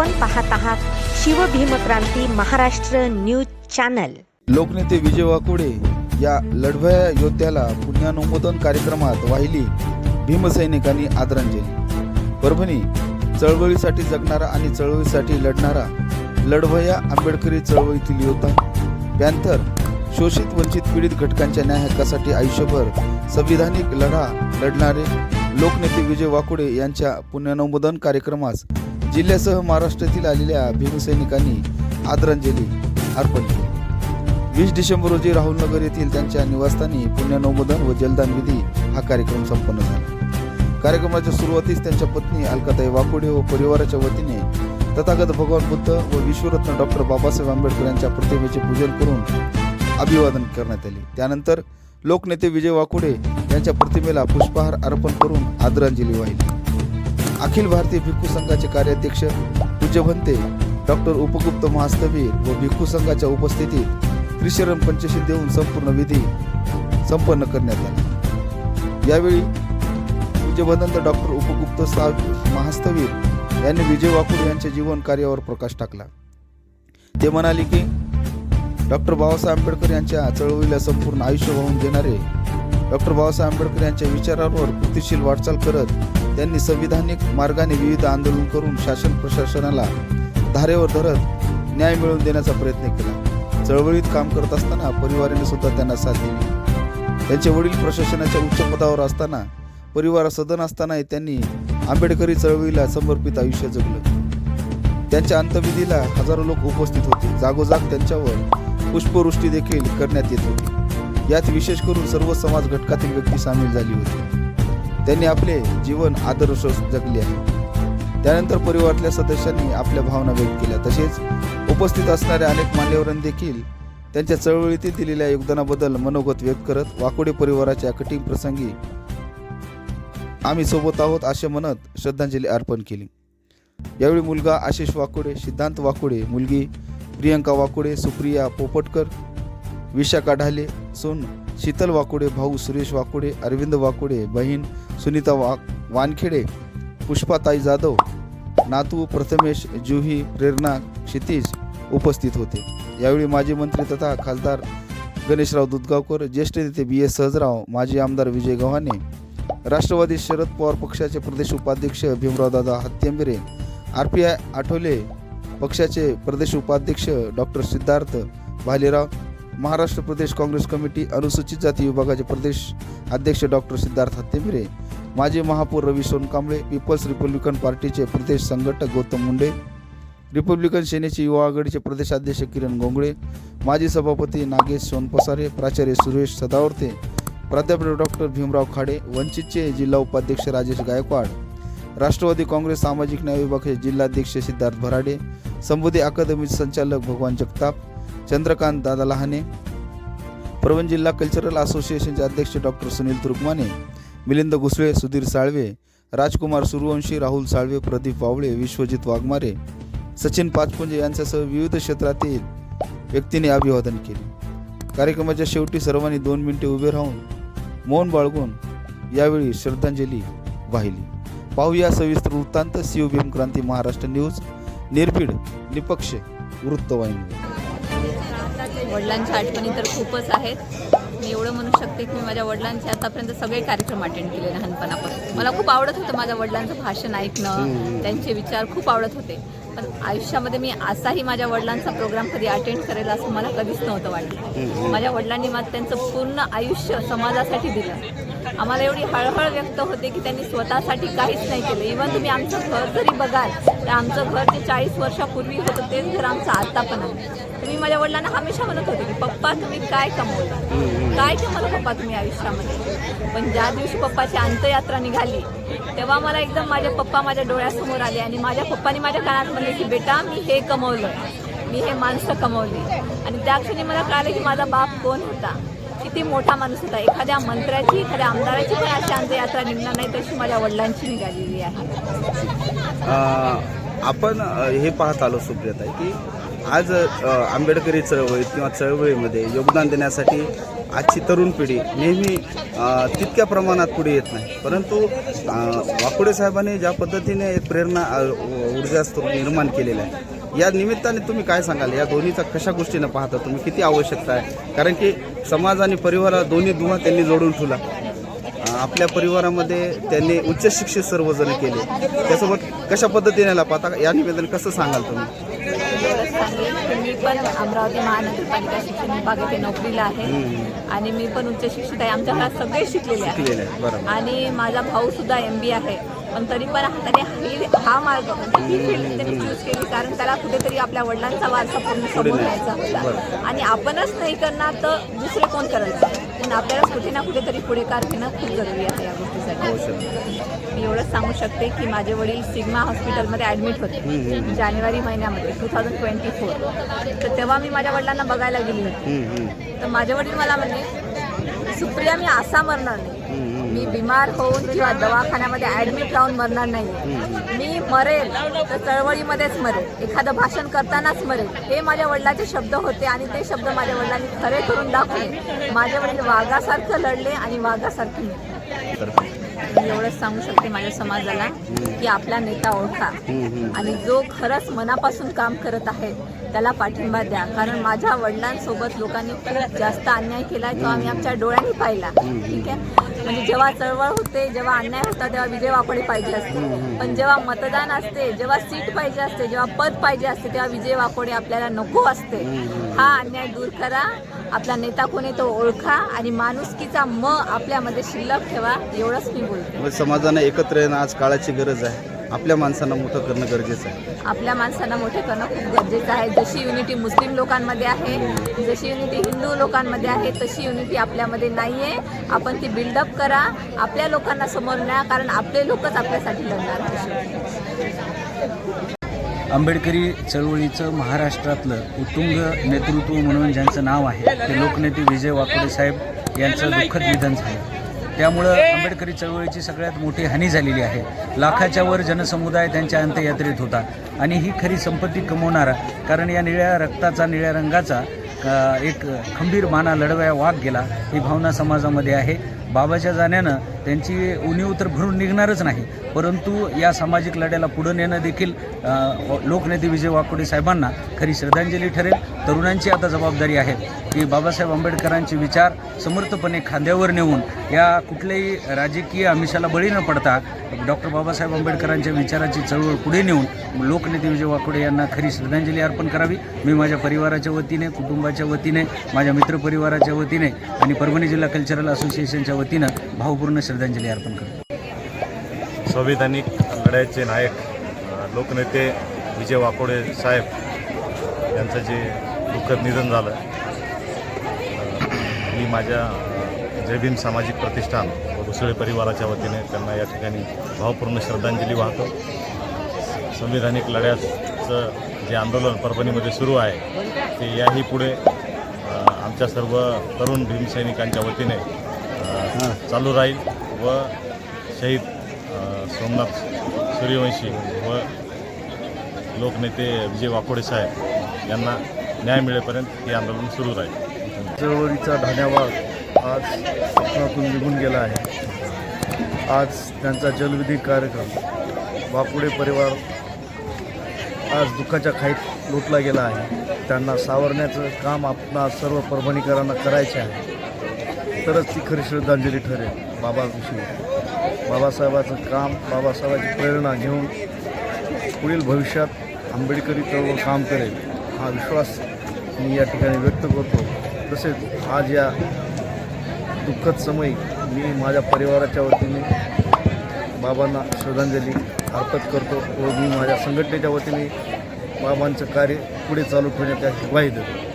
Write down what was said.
आपण पाहत आहात शिवभीमक्रांती महाराष्ट्र न्यूज चॅनल. लोकनेते विजय वाकुडे या लढवया योद्ध्याला पुण्यानुमोदन कार्यक्रमात वाहिली भीमसैनिकांनी आदरांजली. परभणी चळवळीसाठी जगणारा आणि चळवळीसाठी लढणारा लढवया आंबेडकरी चळवळीतील योद्धा पॅन्थर शोषित वंचित पीडित घटकांच्या न्याय हक्कासाठी आयुष्यभर संविधानिक लढा लढणारे लोकनेते विजय वाकुडे यांच्या पुण्यानुमोदन कार्यक्रमास जिल्ह्यासह महाराष्ट्रातील आलेल्या भीमसैनिकांनी आदरांजली अर्पण केली. वीस डिसेंबर रोजी राहुलनगर येथील त्यांच्या निवासस्थानी पुण्यनवमोदन व जलदान विधी हा कार्यक्रम संपन्न झाला. कार्यक्रमाच्या सुरुवातीस त्यांच्या पत्नी अलकाताई वाकोडे व परिवाराच्या वतीने तथागत भगवान बुद्ध व विश्वरत्न डॉक्टर बाबासाहेब आंबेडकर यांच्या प्रतिमेचे पूजन करून अभिवादन करण्यात आले. त्यानंतर लोकनेते विजय वाकुडे यांच्या प्रतिमेला पुष्पहार अर्पण करून आदरांजली वाहिली. अखिल भारतीय भिक्खू संघाचे कार्याध्यक्ष पूज्यभंते डॉक्टर उपगुप्त महास्तवीर व भिक्खू संघाच्या उपस्थितीत त्रिशरण पंचशी देऊन संपूर्ण विधी संपन्न करण्यात आला. यावेळी पूज्यभदंत डॉक्टर उपगुप्त सा- महास्तवीर यांनी विजय वाकुड यांच्या जीवन कार्यावर प्रकाश टाकला. ते म्हणाले की डॉक्टर बाबासाहेब आंबेडकर यांच्या चळवळीला संपूर्ण आयुष्य वाहून देणारे डॉक्टर बाबासाहेब आंबेडकर यांच्या विचारांवर कृतीशील वाटचाल करत त्यांनी संविधानिक मार्गाने विविध आंदोलन करून शासन प्रशासनाला धारेवर धरत न्याय मिळवून देण्याचा प्रयत्न केला. चळवळीत काम करत असताना परिवाराने सुद्धा त्यांना साथ दिली. त्यांचे वडील प्रशासनाच्या उच्च पदावर असताना परिवार सदन असतानाही त्यांनी आंबेडकरी चळवळीला समर्पित आयुष्य जगलं. त्यांच्या अंत्यविधीला हजारो लोक उपस्थित होते. जागोजाग त्यांच्यावर पुष्पवृष्टी देखील करण्यात येत होती. यात विशेष करून सर्व समाज घटकातील व्यक्ती सामील झाली होती. त्यांनी आपले जीवन आदर्श जगले आहे. त्यानंतर परिवारातल्या सदस्यांनी आपल्या भावना व्यक्त केल्या. तसेच उपस्थित असणाऱ्या अनेक मान्यवरांनी देखील त्यांच्या चळवळीतील दिलेल्या योगदानाबद्दल मनोगत व्यक्त करत वाकोडे परिवाराच्या कठीण प्रसंगी आम्ही सोबत आहोत असे म्हणत श्रद्धांजली अर्पण केली. यावेळी मुलगा आशिष वाकोडे सिद्धांत वाकोडे मुलगी प्रियंका वाकोडे सुप्रिया पोपटकर विशाखा ढाले सोन शीतल वाकोडे भाऊ सुरेश वाकोडे अरविंद वाकोडे बहीण सुनीता वा वानखेडे पुष्पाताई जाधव नातू प्रथमेश जुही प्रेरणा क्षितिज उपस्थित होते. यावेळी माजी मंत्री तथा खासदार गणेशराव दुधगावकर ज्येष्ठ नेते बी एस सहजराव माजी आमदार विजय गव्हाणे राष्ट्रवादी शरद पवार पक्षाचे प्रदेश उपाध्यक्ष Bhimraodada Hatyambire R P I Athawale पक्षाचे प्रदेश उपाध्यक्ष डॉक्टर सिद्धार्थ भालेराव महाराष्ट्र प्रदेश काँग्रेस कमिटी अनुसूचित जाती विभागाचे प्रदेश अध्यक्ष डॉक्टर सिद्धार्थ हत्तेमिरे माजी महापौर रवी सोनकांबळे पीपल्स रिपब्लिकन पार्टीचे प्रदेश संघटक गौतम मुंडे रिपब्लिकन सेनेचे युवा आघाडीचे प्रदेशाध्यक्ष किरण गोंगळे माजी सभापती नागेश सोनपसारे प्राचार्य सुरेश सदावर्ते प्राध्यापक डॉक्टर भीमराव खाडे वंचितचे जिल्हा उपाध्यक्ष राजेश गायकवाड राष्ट्रवादी काँग्रेस सामाजिक न्याय विभागाचे जिल्हाध्यक्ष सिद्धार्थ भराडे संबोधी अकादमीचे संचालक भगवान जगताप चंद्रकांत दादा लहाने परभणी जिल्हा कल्चरल असोसिएशनचे अध्यक्ष डॉक्टर सुनील तुर्कमाने मिलिंद घुसळे सुधीर साळवे राजकुमार सूर्यवंशी राहुल साळवे प्रदीप वावळे विश्वजित वाघमारे सचिन पाचपुंजे यांच्यासह विविध क्षेत्रातील व्यक्तींनी अभिवादन केले. कार्यक्रमाच्या शेवटी सर्वांनी दोन मिनिटे उभे राहून मौन बाळगून यावेळी श्रद्धांजली वाहिली. पाहूया सविस्तर वृत्तांत सीओ भीम क्रांती महाराष्ट्र न्यूज निर्भीड निपक्ष वृत्तवाहिनी. वडिलांच्या आठवणी तर खूपच आहेत. मी एवढं म्हणू शकते की मी माझ्या वडिलांचे आतापर्यंत सगळे कार्यक्रम अटेंड केले लहानपणापासून. मला खूप आवडत होतं माझ्या वडिलांचं भाषण ऐकणं त्यांचे विचार खूप आवडत होते. पण आयुष्यामध्ये मी असाही माझ्या वडिलांचा प्रोग्राम कधी अटेंड करेल असं मला कधीच नव्हतं वाटलं माझ्या वडिलांनी मला त्यांचं पूर्ण आयुष्य समाजासाठी दिलं. आम्हाला एवढी हळहळ व्यक्त होते की त्यांनी स्वतःसाठी काहीच नाही केलं. इव्हन तुम्ही आमचं घर जरी बघाल तर आमचं घर जे चाळीस वर्षापूर्वी होतं तेच घर आमचं आता पण आहे. तुम्ही माझ्या वडिलांना हमेशा म्हणत होते की पप्पा तुम्ही काय कमवलं काय कमवलं पप्पा तुम्ही आयुष्यामध्ये? पण ज्या दिवशी पप्पाची अंत्ययात्रा निघाली तेव्हा मला एकदम माझे पप्पा माझ्या डोळ्यासमोर आले आणि माझ्या पप्पानी माझ्या कानात म्हणले की बेटा मी हे कमवलं. मी हे माणसं कमवली. आणि त्या क्षणी मला कळालं की माझा बाप कोण होता? किती मोठा माणूस होता. एखाद्या मंत्र्याची एखाद्या आमदाराची पण अशी अंत्ययात्रा निघणार नाही तशी माझ्या वडिलांची निघालेली आहे. आपण हे पाहत आलो सुप्रियता की आज आंबेडकरी चळवळीत किंवा चळवळीमध्ये योगदान देण्यासाठी आजची तरुण पिढी नेहमी तितक्या प्रमाणात पुढे येत नाही. परंतु वाकुडे साहेबांनी ज्या पद्धतीने एक प्रेरणा ऊर्जा स्त्रोत निर्माण केलेला आहे या निमित्ताने तुम्ही काय सांगाल? या दोन्हीचा कशा गोष्टीनं पाहता तुम्ही? किती आवश्यकता आहे? कारण की समाज आणि परिवारा दोन्ही दुवा त्यांनी जोडून ठेवला. आपल्या परिवारामध्ये त्यांनी उच्च शिक्षित सर्वजण केले. त्यासोबत कशा पद्धतीने ला पाहता? या निवेदन कसं सांगाल तुम्ही? एवढंच सांगेन की मी पण अमरावती महानगरपालिका शिक्षण विभागात नोकरीला आहे. आणि मी पण उच्च शिक्षित आहे. आमच्या घरात सगळे शिकलेले बरोबर. आणि माझा भाऊ सुद्धा एम बी आहे. पण तरी पण त्याने ही हा मार्ग म्हणजे ही फील्ड त्यांनी चूज केली. कारण त्याला कुठेतरी आपल्या वडिलांचा वारसा पूर्ण समोर न्यायचा होता. आणि आपणच नाही करणार तर दुसरे कोण करेल पण आपल्याला कुठे ना कुठेतरी पुढेकार घेणं खूप जरुरी या गोष्टीसाठी मी एवढंच सांगू शकते की माझे वडील सिग्मा हॉस्पिटलमध्ये ॲडमिट होते. जानेवारी महिन्यामध्ये टू थाउजंड ट्वेंटी फोर तर तेव्हा मी माझ्या वडिलांना बघायला गेली होती. तर माझे वडील मला म्हणले सुप्रिया मी असा मरणार नाही. मी बिमार होऊन किंवा दवाखान्यामध्ये ॲडमिट राहून मरणार नाही. मी मरेल तर चळवळीमध्येच मरेल. एखादं भाषण करतानाच मरेल. हे माझ्या वडिलाचे शब्द होते आणि ते शब्द माझ्या वडिलांनी खरे करून दाखवले. माझे वडील वाघासारखं लढले आणि वाघासारखे मी एवढंच सांगू शकते माझ्या समाजाला की आपला नेता ओळखा. आणि जो खरंच मनापासून काम करत आहे त्याला पाठिंबा द्या. कारण माझ्या वडिलांसोबत लोकांनी खूप जास्त अन्याय केला किंवा आम्ही आमच्या डोळ्यांनी पाहिला. ठीक आहे? म्हणजे जेव्हा चळवळ होते जेव्हा अन्याय होता तेव्हा विजय वापडे पाहिजे असते. पण जेव्हा मतदान असते जेव्हा सीट पाहिजे असते जेव्हा पद पाहिजे असते तेव्हा विजय वाकोडे आपल्याला नको असते. हा अन्याय दूर करा. आपला नेता कोणी तो ओळखा आणि माणुसकीचा म आपल्यामध्ये शिल्लक ठेवा एवढंच मी बोलते. मग समाजाने एकत्र येणं आज काळाची गरज आहे. आपल्या माणसांना मोठं करणं गरजेचं आहे. आपल्या माणसांना मोठे करणं खूप गरजेचं आहे. जशी युनिटी मुस्लिम लोकांमध्ये आहे जशी युनिटी हिंदू लोकांमध्ये आहे तशी युनिटी आपल्यामध्ये नाही आहे आपण ती बिल्डअप करा. आपल्या लोकांना समोर न्या कारण आपले लोकच आपल्यासाठी लढणार आहे आंबेडकरी चळवळीचं महाराष्ट्रातलं उत्तुंग नेतृत्व म्हणून ज्यांचं नाव आहे ते लोकनेते विजय वाकोडे साहेब यांचं दुःखद निधन झालं. त्यामुळं आंबेडकरी चळवळीची सगळ्यात मोठी हानी झालेली आहे. लाखाच्या वर जनसमुदाय त्यांच्या अंत्ययात्रेत होता. आणि ही खरी संपत्ती कमवणारा कारण या निळ्या रक्ताचा निळ्या रंगाचा एक खंबीर माना लढवया वाघ गेला ही भावना समाजामध्ये आहे. बाबाच्या जाण्यानं त्यांची उणीव तर भरून निघणारच नाही. परंतु या सामाजिक लढ्याला पुढं नेणं देखील लोकनेते विजय वाकोडे साहेबांना खरी श्रद्धांजली ठरेल. तरुणांची आता जबाबदारी आहे की बाबासाहेब आंबेडकरांचे विचार समर्थपणे खांद्यावर नेऊन या कुठल्याही राजकीय आमिषाला बळी न पडता डॉक्टर बाबासाहेब आंबेडकरांच्या विचाराची चळवळ पुढे नेऊन लोकनेते विजय वाकोडे यांना खरी श्रद्धांजली अर्पण करावी. मी माझ्या परिवाराच्या वतीने कुटुंबाच्या वतीने माझ्या मित्रपरिवाराच्या वतीने आणि परभणी जिल्हा कल्चरल असोसिएशनच्या वतीनं भावपूर्ण श्रद्धांजली अर्पण करतो. संविधानिक लढ्याचे नायक लोकनेते विजय वाकोडे साहेब यांचं जे दुःखद निधन झालं मी माझ्या जयभीम सामाजिक प्रतिष्ठान व दुसळे परिवाराच्या वतीने त्यांना या ठिकाणी भावपूर्ण श्रद्धांजली वाहतो. संविधानिक लढ्याचं जे आंदोलन परभणीमध्ये सुरू आहे ते याही पुढे आमच्या सर्व तरुण भीमसैनिकांच्या वतीने चालू राहील व शहीद सोमनाथ सूर्यवंशी व लोकनेते विजय वाकोडे साहेब यांना न्याय मिळेपर्यंत हे आंदोलन सुरू राहील. चळवळीचा धान्यावाग आज स्वप्नातून निघून गेला आहे. आज त्यांचा जलविधी कार्यक्रम वाकुडे परिवार आज दुःखाच्या खाईत लुटला गेला आहे. त्यांना सावरण्याचं काम आपणा सर्व परभणीकरांना करायचे आहे. तरच ती खरी श्रद्धांजली ठरेल बाबाविषयी. बाबासाहेबाचं काम बाबासाहेबाची प्रेरणा घेऊन पुढील भविष्यात आंबेडकरी चळवळ काम करेल हा विश्वास मी या ठिकाणी व्यक्त करतो. तसेच आज या दुःखद समयी मी माझ्या परिवाराच्या वतीने बाबांना श्रद्धांजली अर्पण करतो व मी माझ्या संघटनेच्या वतीने बाबांचं कार्य पुढे चालू ठेवण्याची ग्वाही देतो.